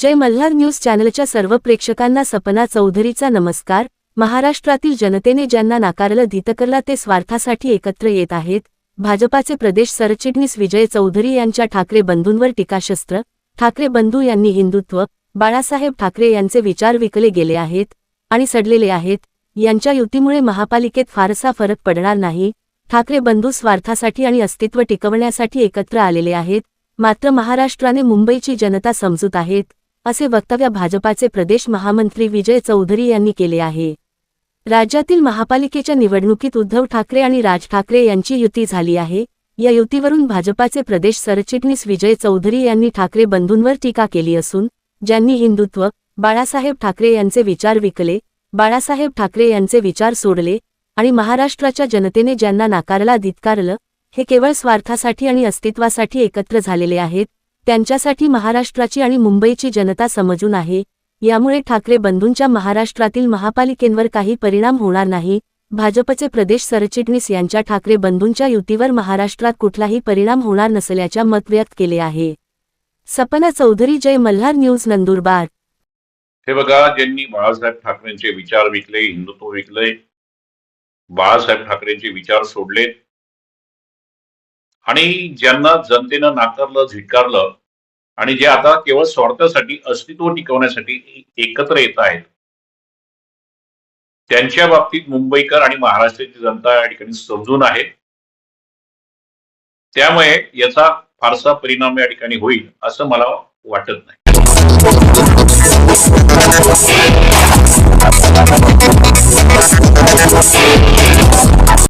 जय Malhar news चॅनलच्या सर्व प्रेक्षकांना सपना चौधरीचा नमस्कार. महाराष्ट्रातील जनतेने ज्यांना नाकारलं धितकरला ते स्वार्थासाठी एकत्र येत आहेत. भाजपाचे प्रदेश सरचिटणीस विजय चौधरी यांच्या ठाकरे बंधूंवर टीकाशस्त्र. ठाकरे बंधू यांनी हिंदुत्व बाळासाहेब ठाकरे यांचे विचार विकले गेले आहेत आणि सडलेले आहेत. यांच्या युतीमुळे महापालिकेत फारसा फरक पडणार नाही. ठाकरे बंधू स्वार्थासाठी आणि अस्तित्व टिकवण्यासाठी एकत्र आलेले आहेत. मात्र महाराष्ट्राने मुंबईची जनता समजूत आहेत. असे वक्तव्य भाजपाचे प्रदेश महामंत्री विजय चौधरी यांनी केले आहे. राज्यातील महापालिकेच्या निवडणुकीत उद्धव ठाकरे आणि राज ठाकरे यांची युती झाली आहे. या युतीवरून भाजपाचे प्रदेश सरचिटणीस विजय चौधरी यांनी ठाकरे बंधूंवर टीका केली असून ज्यांनी हिंदुत्व बाळासाहेब ठाकरे यांचे विचार विकले बाळासाहेब ठाकरे यांचे विचार सोडले आणि महाराष्ट्राच्या जनतेने ज्यांना नाकारला दितकारलं हे केवळ स्वार्थासाठी आणि अस्तित्वासाठी एकत्र झालेले आहेत त्यांच्यासाठी महाराष्ट्राची आणि मुंबईची जनता समजून आहे. यामुळे ठाकरे बंधूंच्या महाराष्ट्रातील महापालिकेंवर काही परिणाम होणार नाही. भाजपचे प्रदेश सरचिटणीस यांच्या ठाकरे बंधूंच्या युतीवर महाराष्ट्रात कुठलाही परिणाम होणार नसल्याच्या मत व्यक्त केले आहे. सपना चौधरी जय मल्हार न्यूज नंदुरबार. हे बघा ज्यांनी बाळासाहेब ठाकरेंचे विचार विकले हिंदुत्व विकले बाळासाहेब ठाकरेंचे विचार सोडलेत आणि ज्यांना जनतेनं नाकारलं झिटकारलं आणि जे आता केवळ स्वार्थासाठी अस्तित्व टिकवण्यासाठी एकत्र येत आहेत त्यांच्या बाबतीत मुंबईकर आणि महाराष्ट्राची जनता या ठिकाणी समजून आहे. त्यामुळे याचा फारसा परिणाम या ठिकाणी होईल असं मला वाटत नाही.